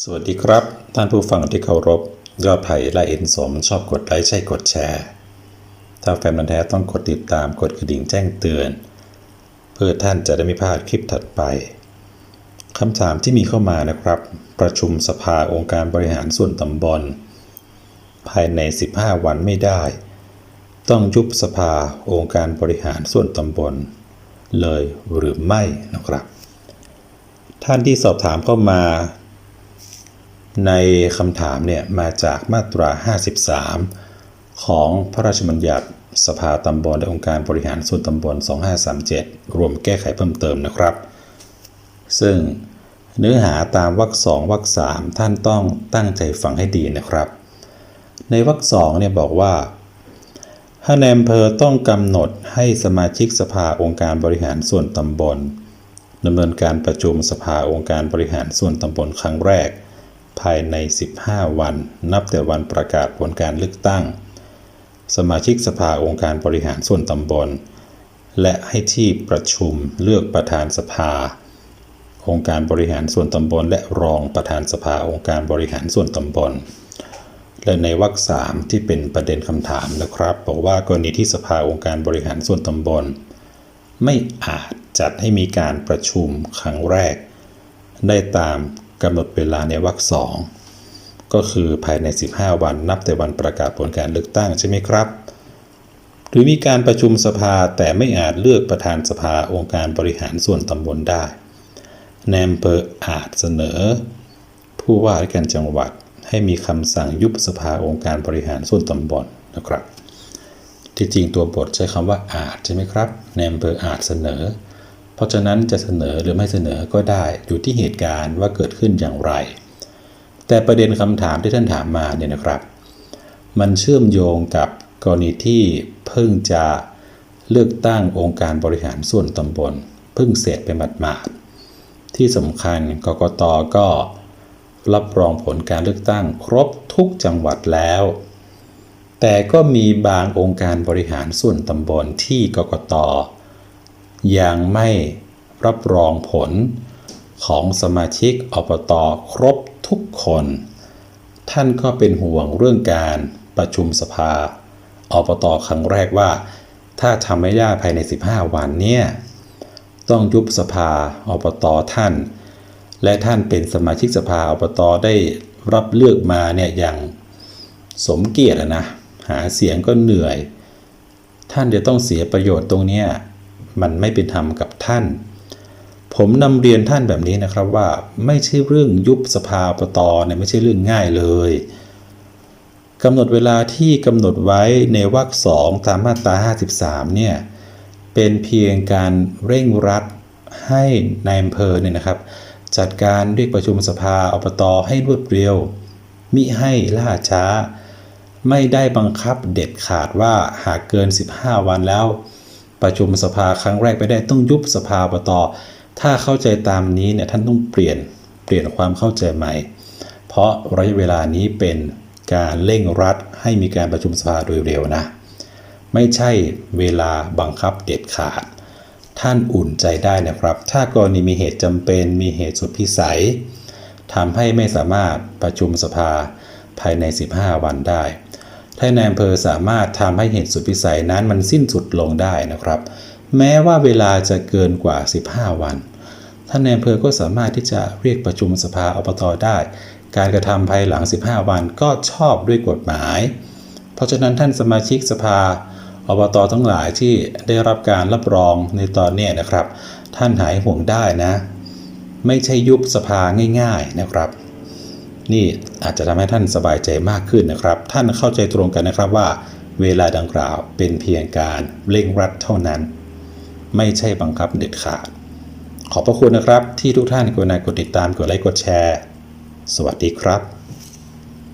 สวัสดีครับ ท่านผู้ฟังที่เคารพยอดไผ่และเอ็นสม ชอบกดไลค์ใช่กดแชร์ ถ้าแฟนบันแท้ต้องกดติดตามกดกระดิ่งแจ้งเตือน เพื่อท่านจะได้ไม่พลาดคลิปถัดไปคำถามที่มีเข้ามานะครับ ประชุมสภาองค์การบริหารส่วนตำบล ภายใน 15 วันไม่ได้ ต้องยุบสภาองค์การบริหารส่วนตำบล เลยหรือไม่นะครับ ท่านที่สอบถามเข้ามา ในคำถามเนี่ยมาจากมาตรา 53 ของพระราชบัญญัติสภาตำบลและองค์การบริหารส่วนตำบล 2537 รวมแก้ไขเพิ่มเติมนะครับ ซึ่งเนื้อหาตามวรรคสองวรรคสามท่านต้องตั้งใจฟังให้ดีนะครับ ในวรรคสองเนี่ยบอกว่าถ้าในอำเภอต้องกำหนดให้สมาชิกสภาองค์การบริหารส่วนตำบลดำเนินการประชุมสภาองค์การบริหารส่วนตำบลครั้งแรก ภายใน 15 วัน นับแต่วันประกาศผลการเลือกตั้ง สมาชิกสภาองค์การบริหารส่วนตำบล และให้ที่ประชุมเลือกประธานสภา องค์การบริหารส่วนตำบล และรองประธานสภาองค์การบริหารส่วนตำบล และในวรรคสามที่เป็นประเด็นคำถามนะครับบอกว่ากรณีที่สภาองค์การบริหารส่วนตำบล ไม่อาจจัดให้มีการประชุมครั้งแรกได้ตาม กำหนดเวลาในวรรคสองก็คือภายใน 15 วันนับแต่วันประกาศผลการเลือกตั้งใช่ไหมครับ หรือมีการประชุมสภาแต่ไม่อาจเลือกประธานสภาองค์การบริหารส่วนตำบลได้ในอำเภออาจเสนอ ผู้ว่าราชการจังหวัดให้มีคำสั่งยุบสภาองค์การบริหารส่วนตำบลนะครับ ที่จริงตัวบทใช้คำว่าอาจใช่ไหมครับในอำเภออาจเสนอ เพราะฉะนั้นจะเสนอหรือไม่เสนอก็ได้อยู่ที่เหตุการณ์ว่าเกิดขึ้นอย่างไร แต่ประเด็นคำถามที่ท่านถามมาเนี่ยนะครับ มันเชื่อมโยงกับกรณีที่เพิ่งจะเลือกตั้งองค์การบริหารส่วนตำบลเพิ่งเสร็จไปหมาดๆที่สำคัญกกตก็รับรองผลการเลือกตั้งครบทุกจังหวัดแล้ว แต่ก็มีบางองค์การบริหารส่วนตำบลที่กกต ยังไม่รับรองผลของสมาชิกอบตครบทุกคน ท่านก็เป็นห่วงเรื่องการประชุมสภาอบตครั้งแรกว่า ถ้าทำไม่ได้ภายใน 15 วันเนี่ยต้องยุบสภาอบตท่าน และท่านเป็นสมาชิกสภาอบตได้รับเลือกมาเนี่ยอย่างสมเกียรตินะ หาเสียงก็เหนื่อย ท่านจะต้องเสียประโยชน์ตรงเนี้ย มันไม่เป็นธรรมกับท่าน ผมนำเรียนท่านแบบนี้นะครับว่าไม่ใช่เรื่องยุบสภาอบตเนี่ยไม่ใช่เรื่องง่ายเลยกำหนดเวลาที่กำหนดไว้ในวรรคสองตามมาตรา53 เนี่ย เป็นเพียงการเร่งรัดให้ในายอำเภอเนี่ยนะครับ จัดการเรียกประชุมสภาอบตอให้รวดเร็ว มิให้ล่าช้า ไม่ได้บังคับเด็ดขาดว่าหากเกิน 15 วันแล้ว ประชุมสภาครั้งแรกไปได้ต้องยุบสภาอบตถ้าเข้าใจตามนี้เนี่ยท่านต้องเปลี่ยนเปลี่ยนความเข้าใจใหม่ เพราะระยะเวลานี้เป็นการเร่งรัดให้มีการประชุมสภาโดยเร็วนะ ไม่ใช่เวลาบังคับเด็ดขาด ท่านอุ่นใจได้นะครับ ถ้ากรณีมีเหตุจำเป็นมีเหตุสุดพิสัยทำให้ไม่สามารถประชุมสภาภายใน 15 วันได้ ถ้าในอำเภอสามารถทำให้เหตุสุดพิสัยนั้นมันสิ้นสุดลงได้นะครับ แม้ว่าเวลาจะเกินกว่า 15 วัน ท่านในอำเภอก็สามารถที่จะเรียกประชุมสภาอบตได้ การกระทำภายหลัง 15 วันก็ชอบด้วยกฎหมาย เพราะฉะนั้นท่านสมาชิกสภาอบตทั้งหลายที่ได้รับการรับรองในตอนนี้นะครับ ท่านหายห่วงได้นะ ไม่ใช่ยุบสภาง่าย ๆนะครับ นี่อาจจะทำให้ท่านสบายใจมากขึ้นนะครับ ท่านเข้าใจตรงกันนะครับว่า เวลาดังกล่าวเป็นเพียงการเร่งรัดเท่านั้น ไม่ใช่บังคับเด็ดขาด ขอบพระคุณนะครับที่ทุกท่านกดไลค์กดติดตามกดไลค์กดแชร์ สวัสดีครับ